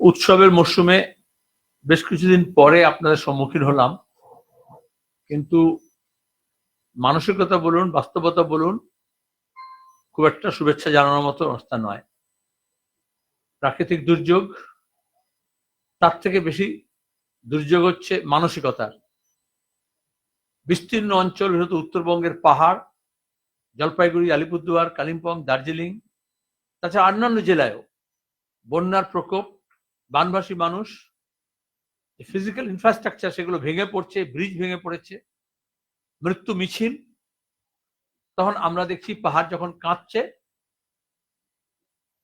উৎসবের মরশুমে বেশ কিছুদিন পরে আপনাদের সম্মুখীন হলাম। কিন্তু মানসিকতা বলুন, বাস্তবতা বলুন, খুব একটা শুভেচ্ছা জানানোর মতো অবস্থা নয়। প্রাকৃতিক দুর্যোগ, তার থেকে বেশি দুর্যোগ হচ্ছে মানসিকতার। বিস্তীর্ণ অঞ্চল বিশেষত উত্তরবঙ্গের পাহাড়, জলপাইগুড়ি, আলিপুরদুয়ার, কালিম্পং, দার্জিলিং, তাছাড়া অন্যান্য জেলায়ও বন্যার প্রকোপ বানবাসী মানুষ ফিজিক্যাল ইনফ্রাস্ট্রাকচার সেগুলো ভেঙে পড়ছে ব্রিজ ভেঙে পড়েছে, মৃত্যু মিছিল, তখন আমরা দেখছি পাহাড় যখন কাঁপছে,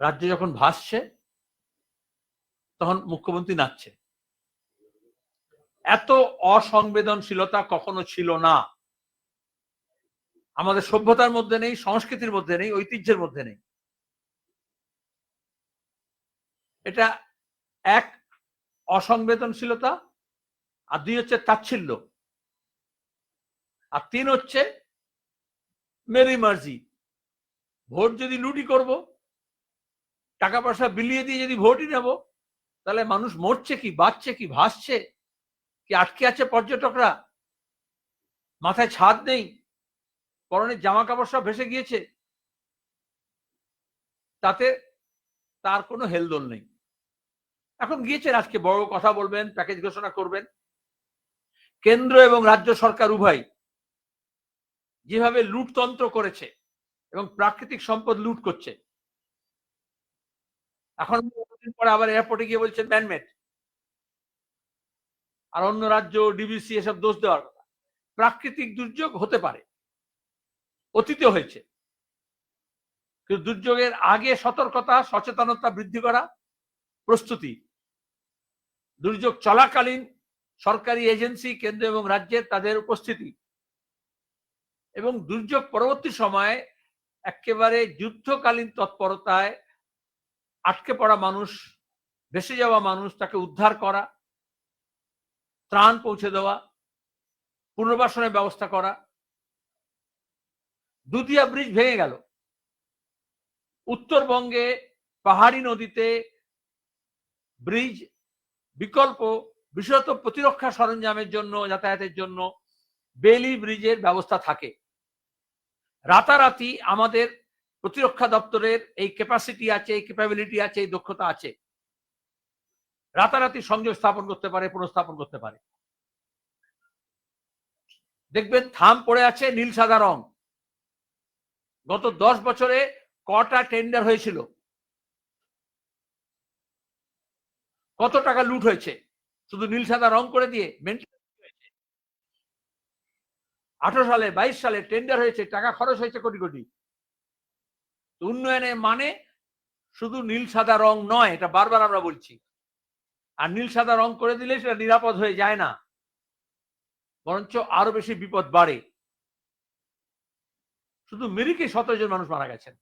রাজ্য যখন ভাসছে, তখন মুখ্যমন্ত্রী নাচছে। এত অসংবেদনশীলতা কখনো ছিল না। আমাদের সভ্যতার মধ্যে নেই, সংস্কৃতির মধ্যে নেই, ঐতিহ্যের মধ্যে নেই। এটা এক অসংবেদনশীলতা আর দুই হচ্ছে তাচ্ছিল্য। আর তিন হচ্ছে মেরি মার্জি। ভোট যদি লুটি করব, টাকা পয়সা বিলিয়ে দিয়ে যদি ভোটই নেব, তাহলে মানুষ মরছে কি, বাঁচছে কি, ভাসছে? কি আটকে আছে পর্যটকরা? মাথায় ছাদ নেই? পরনের জামা কাপড় সব ভেসে গিয়েছে? তাতে তার কোনো হেলদোল নেই। এখন গিয়েছেন আজকে বড় কথা বলবেন প্যাকেজ ঘোষণা করবেন। কেন্দ্র এবং রাজ্য সরকার উভয় যেভাবে লুটতন্ত্র করেছে এবং প্রাকৃতিক সম্পদ লুট করছে। এখন পরে আবার এয়ারপোর্টে গিয়ে বলছেন ম্যানমেড আর অন্য রাজ্য ডিবিসি এসব দোষ দেওয়ার কথা। প্রাকৃতিক দুর্যোগ হতে পারে, অতীতে হয়েছে। কিন্তু দুর্যোগের আগে সতর্কতা, সচেতনতা বৃদ্ধি করা প্রস্তুতি দুর্যোগ চলাকালীন সরকারি এজেন্সি, কেন্দ্র এবং রাজ্যের তাদের উপস্থিতি। এবং দুর্যোগ পরবর্তী সময়ে একেবারে যুদ্ধকালীন তৎপরতায় আটকে পড়া মানুষ, ভেসে যাওয়া মানুষ, তাকে উদ্ধার করা, ত্রাণ পৌঁছে দেওয়া, পুনর্বাসনের ব্যবস্থা করা। দুধিয়া ব্রিজ ভেঙে গেল। উত্তরবঙ্গে পাহাড়ি নদীতে ব্রিজ বিকল্প বিশেষত প্রতিরক্ষা সরঞ্জামের জন্য, যাতায়াতের জন্য বেলি ব্রিজের ব্যবস্থা থাকে। রাতারাতি আমাদের প্রতিরক্ষা দপ্তরের এই ক্যাপাসিটি আছে, এই ক্যাপাবিলিটি আছে, এই দক্ষতা আছে। রাতারাতি সংযোগ স্থাপন করতে পারে, পুনঃস্থাপন করতে পারে। দেখবেন থাম পড়ে আছে নীল সাদা রং। গত দশ বছরে কটা টেন্ডার হয়েছিল? কত টাকা লুট হয়েছে? শুধু নীল সাদা রং করে দিয়ে আঠারো সালে, বাইশ সালে টেন্ডার হয়েছে, টাকা খরচ হয়েছে কোটি কোটি। উন্নয়নের মানে শুধু নীল সাদা রং নয়, এটা বারবার আমরা বলছি। আর নীল সাদা রং করে দিলে সেটা নিরাপদ হয়ে যায় না। বরঞ্চ আরও বেশি বিপদ বাড়ে। শুধু মিরিকে সতেরো জন মানুষ মারা গেছেন।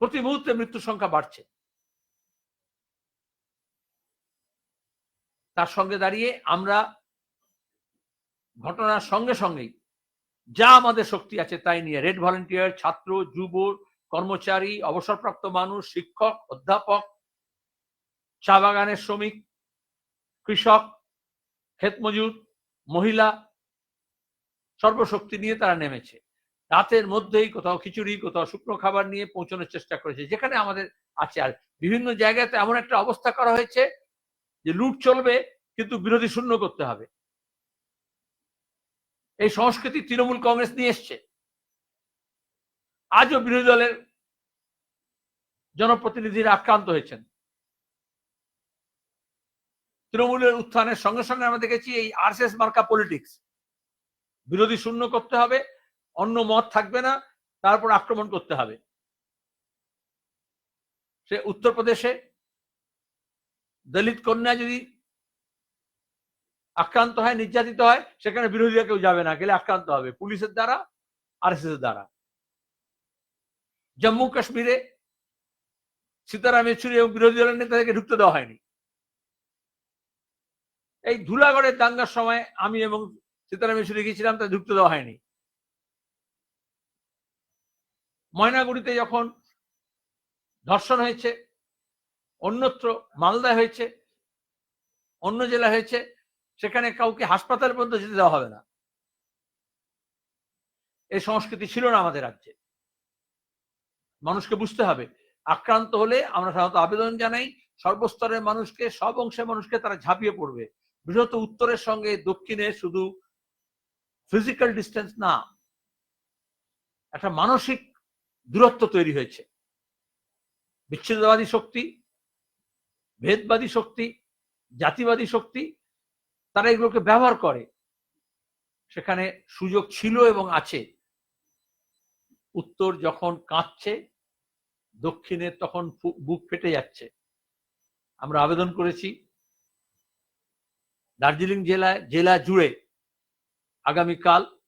প্রতি মুহূর্তে মৃত্যুর সংখ্যা বাড়ছে। তার সঙ্গে দাঁড়িয়ে আমরা ঘটনার সঙ্গে সঙ্গেই যা আমাদের শক্তি আছে তাই নিয়ে রেড ভলেন্টিয়ার, ছাত্র যুব কর্মচারী, অবসরপ্রাপ্ত মানুষ, শিক্ষক, অধ্যাপক, চা বাগানের শ্রমিক, কৃষক, ক্ষেতমজুর, মহিলা সর্বশক্তি নিয়ে তারা নেমেছে। রাতের মধ্যেই কোথাও খিচুড়ি, কোথাও শুকনো খাবার নিয়ে পৌঁছানোর চেষ্টা করেছে, যেখানে আমাদের আছে। আর বিভিন্ন জায়গাতে এমন একটা অবস্থা করা হয়েছে যে লুট চলবে, কিন্তু বিরোধী শূন্য করতে হবে। এই সংস্কৃতি তৃণমূল কংগ্রেস নিয়ে এসছে। আজও বিরোধী দলের জনপ্রতিনিধিরা আক্রান্ত হয়েছেন। তৃণমূলের উত্থানের সঙ্গে সঙ্গে আমরা দেখেছি এই আরএসএস মার্কা পলিটিক্স। বিরোধী শূন্য করতে হবে, অন্য মত থাকবে না, তারপর আক্রমণ করতে হবে। সে উত্তরপ্রদেশে দলিত কন্যা যদি আক্রান্ত হয়, নির্যাতিত হয়, সেখানে বিরোধীরা কেউ যাবে না। গেলে আক্রান্ত হবে। পুলিশের দ্বারা আর এর দ্বারা। জম্মু কাশ্মীরে সীতারাম ইয়েচুরি এবং বিরোধী দলের নেতাদেরকে ঢুকতে দেওয়া হয়নি। এই ধুলাগড়ের দাঙ্গার সময় আমি এবং সীতারাম ইয়েচুরি গিয়েছিলাম তা ঢুকতে দেওয়া হয়নি। ময়নাগুড়িতে যখন ধর্ষণ হয়েছে অন্যত্র মালদায় হয়েছে, অন্য জেলা হয়েছে, সেখানে কাউকে হাসপাতাল পর্যন্ত যেতে দেওয়া হবে না। এই সংস্কৃতি ছিল না আমাদের রাজ্যে। মানুষকে বুঝতে হবে, আক্রান্ত হলে আমরা সাধারণত আবেদন জানাই, সর্বস্তরের মানুষকে, সব অংশের মানুষকে তারা ঝাঁপিয়ে পড়বে। বৃহৎ উত্তরের সঙ্গে দক্ষিণে শুধু ফিজিক্যাল ডিস্টেন্স না, একটা মানসিক দূরত্ব তৈরি হয়েছে। বিচ্ছিন্নতাবাদী শক্তি ভেদবাদী শক্তি, জাতিবাদী শক্তি, তারা এগুলোকে ব্যবহার করে। সেখানে সুযোগ ছিল এবং আছে। উত্তর যখন কাঁদছে দক্ষিণে তখন বুক ফেটে যাচ্ছে। আমরা আবেদন করেছি, দার্জিলিং জেলায় জেলা জুড়ে আগামীকাল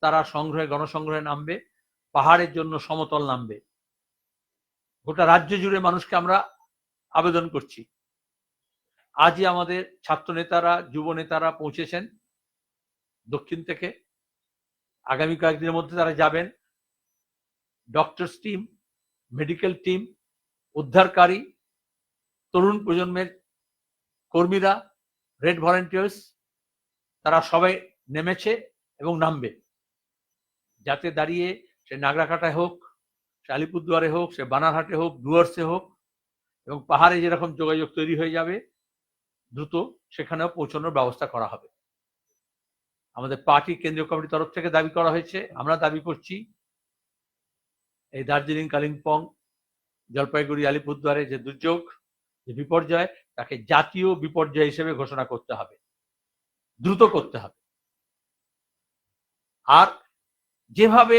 তারা সংগ্রহে, গণসংগ্রহে নামবে, পাহাড়ের জন্য সমতল নামবে। গোটা রাজ্য জুড়ে মানুষকে আমরা আবেদন করছি। আজই আমাদের ছাত্র নেতারা যুব নেতারা পৌঁছেছেন দক্ষিণ থেকে। আগামী কয়েকদিনের মধ্যে তারা যাবেন। ডক্টরস টিম, মেডিকেল টিম, উদ্ধারকারী, তরুণ প্রজন্মের কর্মীরা, রেড ভলেন্টিয়ার্স, তারা সবাই নেমেছে এবং নামবে। যাতে দাঁড়িয়ে সে নাগরাকাটায় হোক, সে আলিপুরদুয়ারে হোক, সে বানারহাটে হোক, ডুয়ার্সে হোক এবং পাহাড়ে যেরকম যোগাযোগ তৈরি হয়ে যাবে, দ্রুত সেখানেও পৌঁছানোর ব্যবস্থা করা হবে। আমাদের পার্টি কেন্দ্রীয় কমিটির তরফ থেকে দাবি করা হয়েছে, আমরা দাবি করছি এই দার্জিলিং, কালিম্পং, জলপাইগুড়ি, আলিপুরদুয়ারে যে দুর্যোগ, যে বিপর্যয়, তাকে জাতীয় বিপর্যয় হিসেবে ঘোষণা করতে হবে। দ্রুত করতে হবে। আর যেভাবে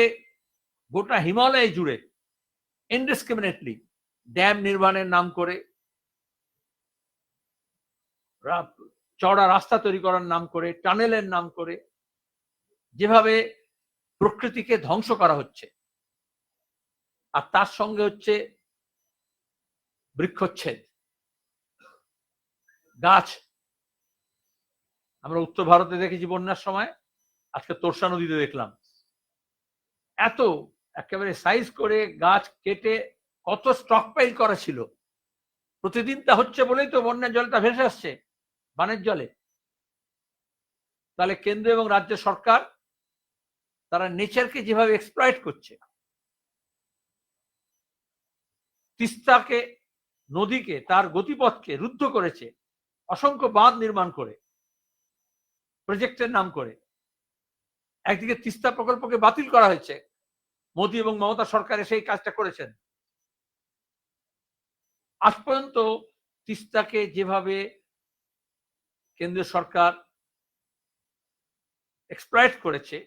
গোটা হিমালয় জুড়ে ইনডিসক্রিমিনেটলি ড্যাম নির্মাণের নাম করে চওড়া রাস্তা তৈরি করার নাম করে, টানেলের নাম করে, যেভাবে প্রকৃতিকে ধ্বংস করা হচ্ছে। আর তার সঙ্গে হচ্ছে বৃক্ষচ্ছেদ। গাছ, আমরা উত্তর ভারতে দেখেছি বন্যার সময়, আজকে তোরসা নদীতে দেখলাম। এত, একেবারে সাইজ করে গাছ কেটে কত স্টক পাইল করা ছিল? প্রতিদিন তা হচ্ছে বলেই তো বন্যার জলটা ভেসে আসছে, বানের জলে। তাহলে কেন্দ্র এবং রাজ্য সরকার তারা নেচারকে যেভাবে এক্সপ্লয়েট করছে, তিস্তাকে, নদীকে, তার গতিপথকে রুদ্ধ করেছে, অসংখ্য বাঁধ নির্মাণ করে প্রজেক্টের নাম করে। একদিকে তিস্তা প্রকল্পকে বাতিল করা হয়েছে, মোদী এবং মমতা সরকারে সেই কাজটা করেছেন। আজ পর্যন্ত তিস্তাকে যেভাবে কেন্দ্রীয় সরকার এক্সপ্লয়েট করেছে,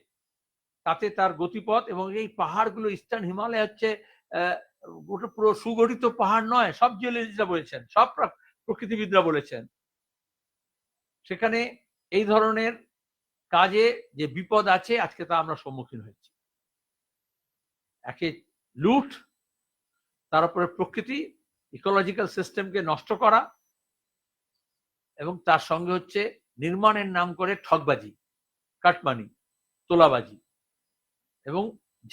তাতে তার গতিপথ এবং এই পাহাড়গুলো ইস্টার্ন হিমালয় হচ্ছে পুরো সুগঠিত পাহাড় নয়, সব জিওলজিস্টরা বলেছেন, সব প্রকৃতিবিদরা বলেছেন। সেখানে এই ধরনের কাজে যে বিপদ আছে, আজকে তা আমরা সম্মুখীন হয়েছি। একে লুট, তার উপরে প্রকৃতি ইকোলজিক্যাল সিস্টেমকে নষ্ট করা এবং তার সঙ্গে হচ্ছে নির্মাণের নাম করে ঠকবাজি কাটমানি, তোলাবাজি এবং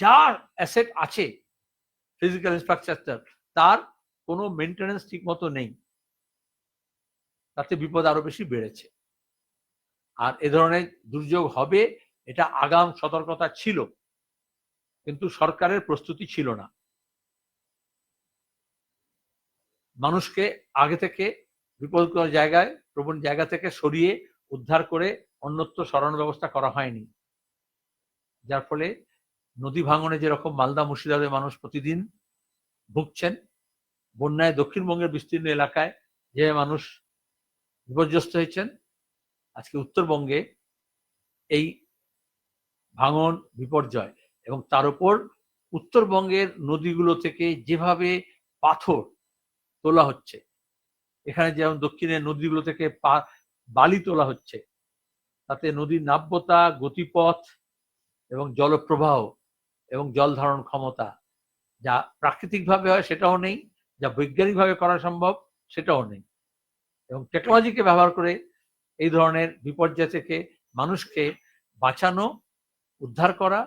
যা অ্যাসেট আছে ফিজিক্যাল ইনফ্রাস্ট্রাকচার তার কোনো মেনটেন্যান্স ঠিক মতো নেই। তাতে বিপদ আরও বেশি বেড়েছে। আর এ ধরনের দুর্যোগ হবে, এটা আগাম সতর্কতা ছিল, কিন্তু সরকারের প্রস্তুতি ছিল না। মানুষকে আগে থেকে বিপদগ্রস্ত জায়গায়, প্রবণ জায়গা থেকে সরিয়ে উদ্ধার করে অন্যত্র সরানোর ব্যবস্থা করা হয়নি। যার ফলে নদী ভাঙনে যেরকম মালদা মুর্শিদাবাদের মানুষ প্রতিদিন ভুগছেন, বন্যায় দক্ষিণবঙ্গের বিস্তীর্ণ এলাকায় যে মানুষ বিপর্যস্ত হয়েছেন, আজকে উত্তরবঙ্গে এই ভাঙন বিপর্যয় এবং তার উপর উত্তরবঙ্গের নদীগুলো থেকে যেভাবে পাথর তোলা হচ্ছে। এখানে যেমন দক্ষিণের নদীগুলো থেকে বালি তোলা হচ্ছে, তাতে নদীর নাব্যতা, গতিপথ এবং জলপ্রবাহ এবং জল ধারণ ক্ষমতা যা প্রাকৃতিকভাবে হয় সেটাও নেই, যা বৈজ্ঞানিকভাবে করা সম্ভব সেটাও নেই এবং টেকনোলজিকে ব্যবহার করে এই ধরনের বিপর্যয় থেকে মানুষকে বাঁচানো, উদ্ধার করা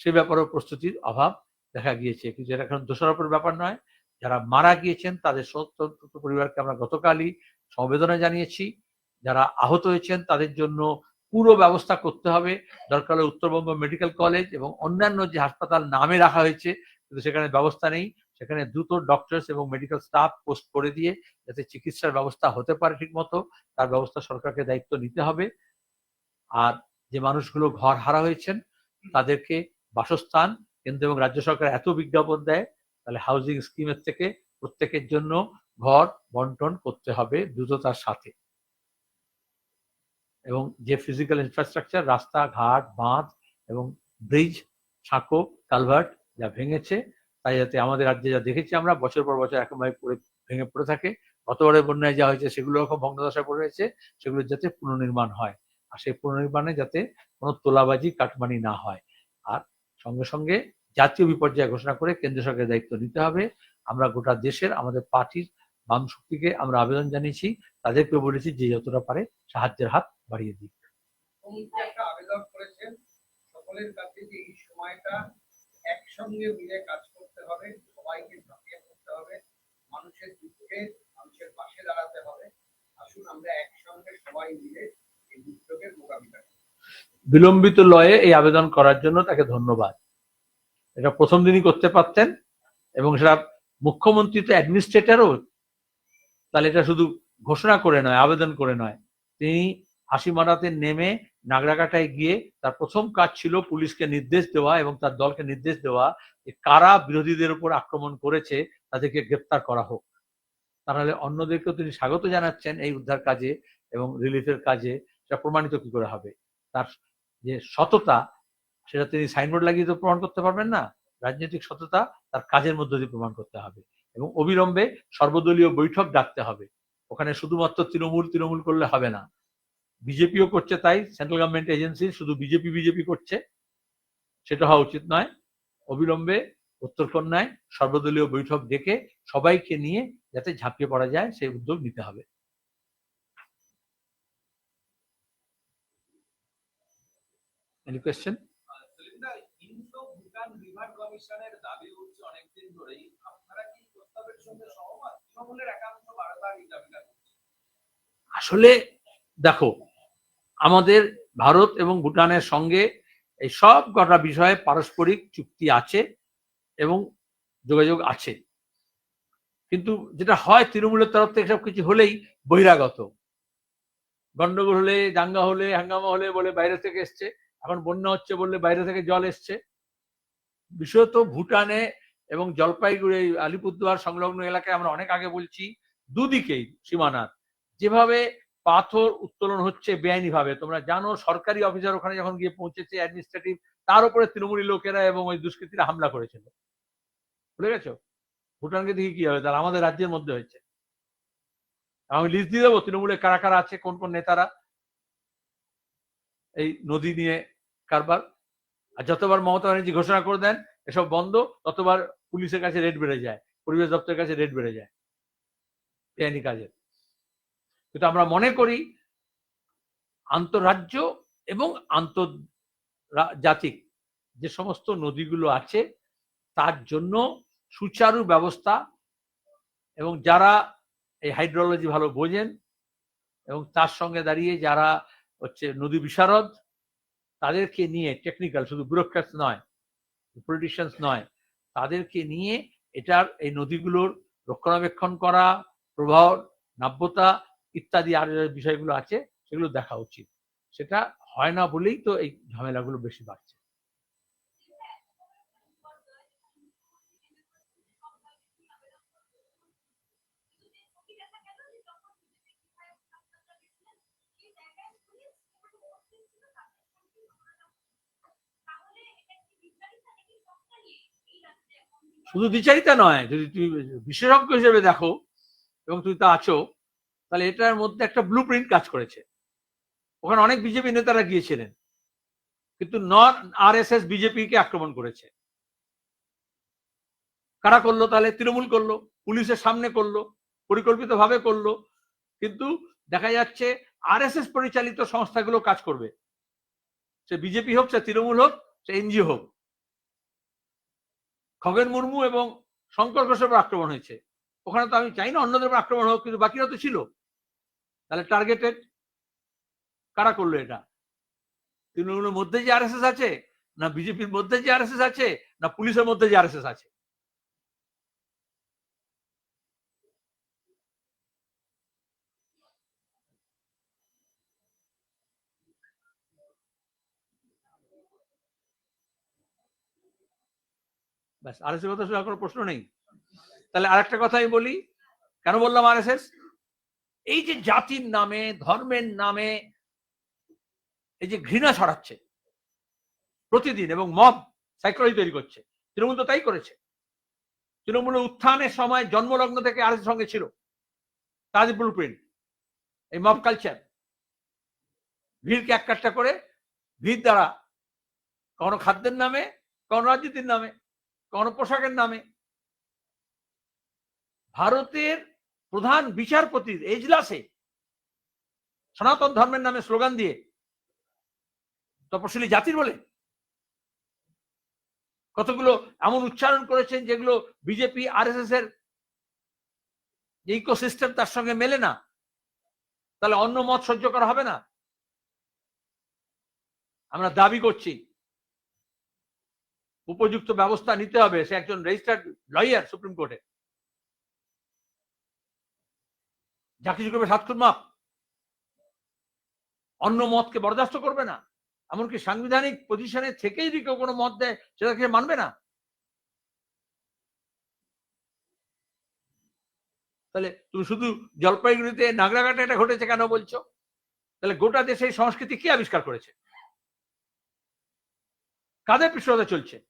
সে ব্যাপারেও প্রস্তুতির অভাব দেখা গিয়েছে। কিন্তু এটা এখন দোষারোপের ব্যাপার নয়। যারা মারা গিয়েছেন, তাদের সত্য পরিবারকে আমরা গতকালই সমবেদনা জানিয়েছি। যারা আহত হয়েছেন, তাদের জন্য পুরো ব্যবস্থা করতে হবে। দরকার হলে উত্তরবঙ্গ মেডিকেল কলেজ এবং অন্যান্য যে হাসপাতাল নামে রাখা হয়েছে, কিন্তু সেখানে ব্যবস্থা নেই। সেখানে দ্রুত ডক্টরস এবং মেডিকেল স্টাফ পোস্ট করে দিয়ে যাতে চিকিৎসার ব্যবস্থা হতে পারে ঠিক মতো তার ব্যবস্থা সরকারকে দায়িত্ব নিতে হবে। আর যে মানুষগুলো ঘর হারা হয়েছেন, তাদেরকে বাসস্থান, কেন্দ্র এবং রাজ্য সরকার এত বিজ্ঞাপন দেয় তাহলে হাউজিং স্কিমের থেকে প্রত্যেকের জন্য ঘর বন্টন করতে হবে দ্রুততার সাথে। এবং যে ফিজিক্যাল ইনফ্রাস্ট্রাকচার রাস্তা ঘাট বাঁধ এবং ব্রিজ সাঁকো কালভার্ট যা ভেঙেছে, তাই যাতে আমাদের রাজ্যে যা দেখেছি আমরা, বছর পর বছর একেবারে পড়ে, ভেঙে পড়ে থাকে। গতবারের বন্যায় যা হয়েছে সেগুলো রকম ভগ্নদশায় পড়ে রয়েছে, সেগুলো যাতে পুনর্নির্মাণ হয়। আর সেই পুনর্নির্মাণে যাতে কোনো তোলাবাজি, কাটমানি না হয়। আর সঙ্গে সঙ্গে জাতীয় বিপর্যয় ঘোষণা করে কেন্দ্র সরকারের দায়িত্ব নিতে হবে। আমরা গোটা দেশের আমাদের পার্টির বাম শক্তিকে আমরা আবেদন জানিয়েছি। তাদেরকে বলেছি যে যতটা পারে সাহায্যের হাত বাড়িয়ে দিক। একটা আবেদন করেছেন সকলের কাছে যে এই সময়টা একসঙ্গে মিলে কাজ করতে হবে সবাইকে ঝাঁপিয়ে পড়তে হবে মানুষের দুঃখে মানুষের পাশে দাঁড়াতে হবে। আসুন আমরা একসঙ্গে সবাই মিলে এই দুর্যোগের মোকাবিলা বিলম্বিত লয়ে এই আবেদন করার জন্য তাকে ধন্যবাদ। এটা প্রথম দিনই করতে পারতেন এবং সেটা মুখ্যমন্ত্রী তো অ্যাডমিনিস্ট্রেটরও তাহলে এটা শুধু ঘোষণা করে নয়, আবেদন করে নয়। তিনি হাসিমারাতে নেমে নাগরাকাটায় গিয়ে তার প্রথম কাজ ছিল পুলিশকে নির্দেশ দেওয়া এবং তার দলকে নির্দেশ দেওয়া যে কারা বিরোধীদের উপর আক্রমণ করেছে তাদেরকে গ্রেপ্তার করা হোক। তাহলে অন্যদেরকেও তিনি স্বাগত জানাচ্ছেন এই উদ্ধার কাজে এবং রিলিফের কাজে। সেটা প্রমাণিত কি করে হবে? তার যে সততা সেটা তিনি সাইনবোর্ড লাগিয়ে তো প্রমাণ করতে পারবেন না। রাজনৈতিক সততা তার কাজের মধ্য দিয়ে প্রমাণ করতে হবে এবং অবিলম্বে সর্বদলীয় বৈঠক ডাকতে হবে। ওখানে শুধুমাত্র তৃণমূল তৃণমূল করলে হবে না। বিজেপিও করছে তাই, সেন্ট্রাল গভর্নমেন্ট এজেন্সি শুধু বিজেপি বিজেপি করছে। সেটা হওয়া উচিত নয়। অবিলম্বে উত্তরকন্যায় সর্বদলীয় বৈঠক ডেকে সবাইকে নিয়ে যাতে ঝাঁপিয়ে পড়া যায় সেই উদ্যোগ নিতে হবে। এনি কোয়েশ্চেন কমিশনের দাবি উঠছে অনেকদিন ধরেই। আপনারা কি প্রস্তাবের সঙ্গে সহমত? তৃণমূলের একাংশ বারবার এই দাবিটা আসলে দেখো, আমাদের ভারত এবং ভুটানের সঙ্গে এই সব কটা বিষয়ে পারস্পরিক চুক্তি আছে এবং যোগাযোগ আছে। কিন্তু যেটা হয়, তৃণমূলের তরফ থেকে সব কিছু হলেই বহিরাগত। গন্ডগোল হলে দাঙ্গা হলে, হাঙ্গামা হলে বলে বাইরে থেকে এসছে। এখন বন্যা হচ্ছে বললে বাইরে থেকে জল এসছে। বিশেষত ভুটানে এবং জলপাইগুড়ি আলিপুরদুয়ার সংলগ্ন এলাকায় আমরা অনেক আগে বলছি, দুদিকেই সীমানার। যেভাবে পাথর উত্তোলন হচ্ছে বেআইনি ভাবে তোমরা জানো সরকারি অফিসার ওখানে যখন গিয়ে পৌঁছেছে অ্যাডমিনিস্ট্রেটিভ তার উপরে তৃণমূলী লোকেরা এবং ওই দুষ্কৃতীরা হামলা করেছিল। বুঝে গেছো ভুটানকে দেখি কি হবে তার আমাদের রাজ্যের মধ্যে হয়েছে। আমি লিস্ট দিয়ে দেবো তৃণমূলের কারা কারা আছে, কোন কোন নেতারা? এই নদী নিয়ে কারবার। আর যতবার মমতা ব্যানার্জি ঘোষণা করে দেন, এসব বন্ধ, ততবার পুলিশের কাছে রেট বেড়ে যায়, পরিবেশ দপ্তরের কাছে রেট বেড়ে যায়, বেআইনি কাজের। কিন্তু আমরা মনে করি, আন্তরাজ্য এবং আন্তর্জাতিক যে সমস্ত নদীগুলো আছে, তার জন্য সুচারু ব্যবস্থা এবং যারা এই হাইড্রোলজি ভালো বোঝেন এবং তার সঙ্গে দাঁড়িয়ে যারা হচ্ছে নদী বিশারদ তাদেরকে নিয়ে টেকনিক্যাল শুধু ব্যুরোক্রাটস নয় পলিটিশিয়ানস নয়, তাদেরকে নিয়ে এটার এই নদীগুলোর রক্ষণাবেক্ষণ করা, প্রবাহ, নাব্যতা ইত্যাদি আর বিষয়গুলো আছে, সেগুলো দেখা উচিত। সেটা হয় না বলেই তো এই ঝামেলাগুলো বেশি বাড়ছে। শুধু দ্বিচারিতা নয়, যদি তুমি বিশেষজ্ঞ হিসেবে দেখো এবং তুমি তা আছো, তাহলে এটার মধ্যে একটা ব্লু প্রিন্ট কাজ করেছে। ওখানে অনেক বিজেপি নেতারা গিয়েছিলেন, কিন্তু নন আর এস এস বিজেপিকে আক্রমণ করেছে। কারা করল তাহলে? তৃণমূল করল, পুলিশের সামনে করল পরিকল্পিত ভাবে করল, কিন্তু দেখা যাচ্ছে আর এস এস পরিচালিত সংস্থাগুলো কাজ করবে। সে বিজেপি হোক, সে তৃণমূল হোক, সে এনজিও হোক। খগেন মুর্মু এবং শঙ্কর ঘোষের উপর আক্রমণ হয়েছে। ওখানে তো আমি চাই না অন্যদের উপর আক্রমণ হোক, কিন্তু বাকিরা তো ছিল। তাহলে টার্গেটেড কারা করল এটা? তৃণমূলের মধ্যে যে আর আছে, না বিজেপির মধ্যে যে আর আছে, না পুলিশের মধ্যে যে আর আছে? ব্যাস, আরএসএস কথা শুনে আর কোনো প্রশ্ন নেই। তাহলে আরেকটা কথা আমি বলি, কেন বললাম আরএসএস? এই যে জাতির নামে, ধর্মের নামে এই যে ঘৃণা ছড়াচ্ছে, প্রতিদিন এবং মব সাইকোলজি তৈরি করছে, তৃণমূল তো তাই করেছে। তৃণমূলের উত্থানের সময় জন্মলগ্ন থেকে আর সঙ্গে ছিল তাদের ব্লু প্রিন্ট এই মব কালচার ভিড়কে এক কাটটা করে, ভিড় দ্বারা কোনো খাদ্যের নামে কোনো রাজনীতির নামে কোনো পোশাকের নামে। ভারতের প্রধান বিচারপতির এজলাসে সনাতন ধর্মের নামে স্লোগান দিয়ে তপশিলি জাতির বলে কতগুলো এমন উচ্চারণ করেছেন যেগুলো বিজেপি আর এস এর ইকোসিস্টেম তার সঙ্গে মেলে না। তাহলে অন্য মত সহ্য করা হবে না। আমরা দাবি করছি উপযুক্ত ব্যবস্থা নিতে হবে। সে একজন রেজিস্টার্ড লয়ার সুপ্রিম কোর্টে যা কিছু করবে সাত মাপ। অন্য মতকে বরদাস্ত করবে না। এমনকি সাংবিধানিক পজিশনে থেকেই যদি কেউ কোনো মত দেয় সেটাকে মানবে না। তাহলে তুমি শুধু জলপাইগুড়িতে নাগরাঘাটে এটা ঘটেছে কেন বলছো? তাহলে গোটা দেশে এই সংস্কৃতি কে আবিষ্কার করেছে? কাদের পৃষ্ঠতা চলছে?